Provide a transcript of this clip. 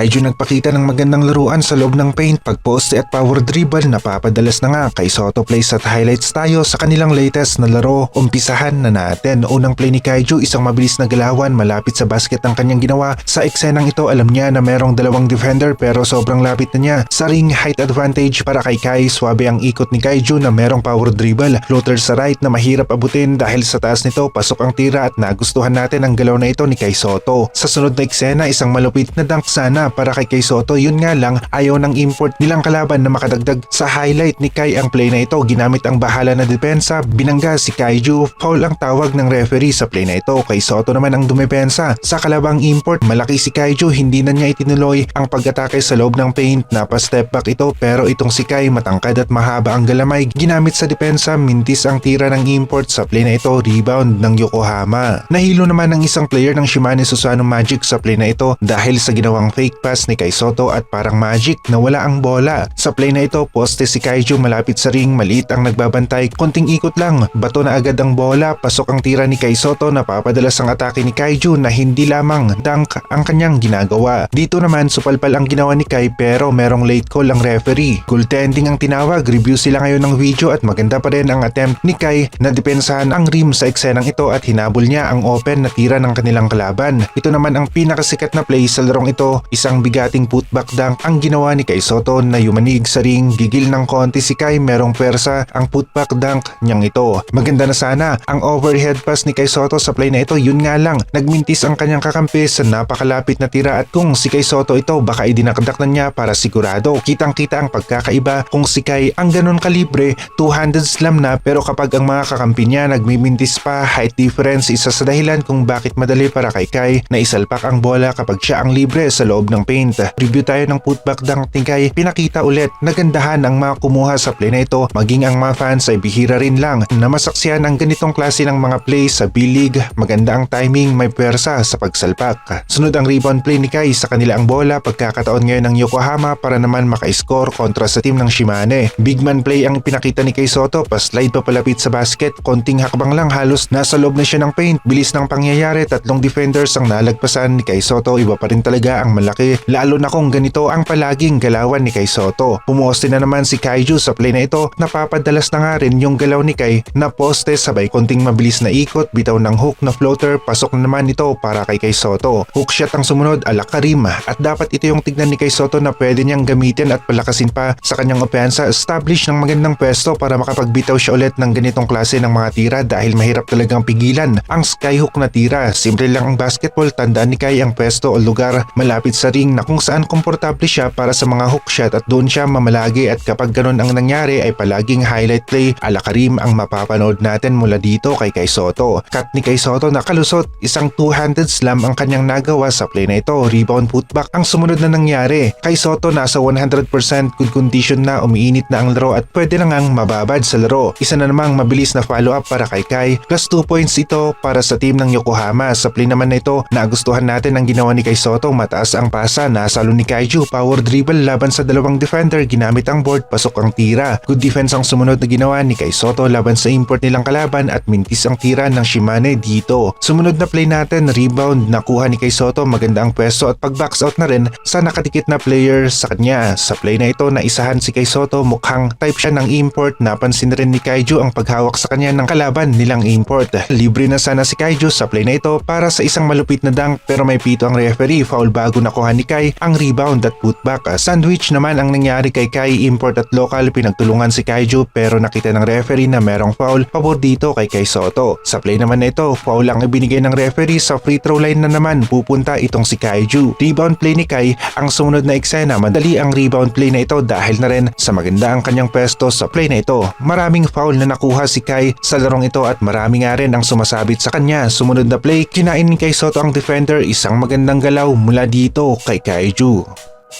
Kaiju nagpakita ng magandang laruan sa loob ng paint pagposte at power dribble napapadalas na nga kay Soto Plays at highlights tayo sa kanilang latest na laro. Umpisahan na natin. Unang play ni Kaiju isang mabilis na galawan malapit sa basket ang kanyang ginawa. Sa eksenang ito alam niya na merong dalawang defender pero sobrang lapit na niya. Sa ring height advantage para kay Kai swabe ang ikot ni Kaiju na merong power dribble. Floater sa right na mahirap abutin dahil sa taas nito pasok ang tira at nagustuhan natin ang galaw na ito ni Kai Soto. Sa sunod na eksena isang malupit na dunk sana para kay Kai Soto. Yun nga lang ayaw ng import nilang kalaban na makadagdag. Sa highlight ni Kai ang play na ito ginamit ang bahala na depensa binangga si Kaiju. Foul ang tawag ng referee sa play na ito. Kay Soto naman ang dumepensa. Sa kalabang import malaki si Kaiju hindi na niya itinuloy ang pag-atake sa loob ng paint. Napa step back ito pero itong si Kai matangkad at mahaba ang galamay. Ginamit sa depensa mintis ang tira ng import. Sa play na ito rebound ng Yokohama. Nahilo naman ang isang player ng Shimane Susano Magic sa play na ito dahil sa ginawang fake pass ni Kai Soto at parang magic na wala ang bola. Sa play na ito, poste si Kaiju malapit sa ring, maliit ang nagbabantay, konting ikot lang, bato na agad ang bola, pasok ang tira ni Kai Soto, napapadalas ang atake ni Kaiju na hindi lamang dunk ang kanyang ginagawa. Dito naman, supalpal ang ginawa ni Kai pero merong late call ang referee. Goaltending ang tinawag, review sila ngayon ng video at maganda pa rin ang attempt ni Kai na depensahan ang rim sa eksenang ito at hinabol niya ang open na tira ng kanilang kalaban. Ito naman ang pinakasikat na play sa larong ito, isang bigating putback dunk ang ginawa ni Kai Soto na yumanig sa ring, gigil ng konti si Kai merong pwersa ang putback dunk niyang ito. Maganda na sana ang overhead pass ni Kai Soto sa play na ito, yun nga lang, nagmintis ang kanyang kakampi sa napakalapit na tira at kung si Kai Soto ito baka idinakdak na niya para sigurado. Kitang kita ang pagkakaiba kung si Kai ang ganun kalibre, two-handed slam na pero kapag ang mga kakampi niya nagmimintis pa, height difference isa sa dahilan kung bakit madali para kay Kai na isalpak ang bola kapag siya ang libre sa loob ng paint. Review tayo ng putback ni Kai. Pinakita ulit nagandahan ang mga kumuha sa play na ito maging ang mga fans ay bihira rin lang na masaksiyan ang ganitong klase ng mga play sa B-League. Maganda ang timing, may pwersa sa pagsalpak. Sunod ang rebound play ni Kai sa kanila ang bola pagkakataon ngayon ng Yokohama para naman maka-score kontra sa team ng Shimane. Big man play ang pinakita ni Kai Soto, pa palapit sa basket, konting hakbang lang halos nasa loob na siya ng paint. Bilis ng pangyayari, tatlong defenders ang nalagpasan ni Kai Soto. Iba pa rin talaga ang malaki, lalo na kung ganito ang palaging galawan ni Kai Soto. Pumoste na naman si Kaiju sa play na ito, napapadalas na nga rin yung galaw ni Kai na poste. Sabay konting mabilis na ikot, bitaw ng hook na floater, pasok na naman ito para kay Kai Soto. Hook shot ang sumunod. Ala Karim at dapat ito yung tignan ni Kai Soto na pwede niyang gamitin at palakasin pa. Sa kanyang opensa, establish ng magandang pwesto para makapagbitaw siya ulit ng ganitong klase ng mga tira dahil mahirap talagang pigilan ang skyhook na tira. Simple lang ang basketball, tandaan ni Kai ang pwesto o lugar. Malapit sa ring na kung saan komportable siya para sa mga hook shot at doon siya mamalagi at kapag ganun ang nangyari ay palaging highlight play ala Karim ang mapapanood natin mula dito kay Kai Soto. Cut ni Kai Soto na kalusot, isang two-handed slam ang kanyang nagawa sa play na ito. Rebound putback ang sumunod na nangyari. Kai Soto nasa 100% good condition na umiinit na ang laro at pwede na ngang mababad sa laro. Isa na namang mabilis na follow-up para kay Kai plus 2 points ito para sa team ng Yokohama. Sa play naman na ito, nagustuhan natin ang ginawa ni Kai Soto. Mataas ang pasa, nasalo ni Kaiju. Power dribble laban sa dalawang defender, ginamit ang board, pasok ang tira. Good defense ang sumunod na ginawa ni Kai Soto laban sa import nilang kalaban at mintis ang tira ng Shimane dito. Sumunod na play natin, rebound, nakuha ni Kai Soto, maganda ang pwesto at pag box out na rin sa nakatikit na player sa kanya. Sa play na ito, naisahan si Kai Soto, mukhang type siya ng import. Napansin rin ni Kaiju ang paghawak sa kanya ng kalaban nilang import. Libre na sana si Kaiju sa play na ito para sa isang malupit na dunk pero may pito ang referee. Foul bago nakuha ni Kai ang rebound at putback. Sandwich naman ang nangyari kay Kai import at local pinagtulungan si Kaiju pero nakita ng referee na merong foul pabor dito kay Kai Soto. Sa play naman na ito, foul ang ibinigay ng referee sa free throw line na naman pupunta itong si Kaiju. Rebound play ni Kai ang sumunod na eksena madali ang rebound play na ito dahil na rin sa maganda ang kanyang pwesto sa play na ito. Maraming foul na nakuha si Kai sa larong ito at marami nga rin ang sumasabit sa kanya. Sumunod na play, kinain ni Kai Soto ang defender isang magandang galaw mula dito kay Kaiju.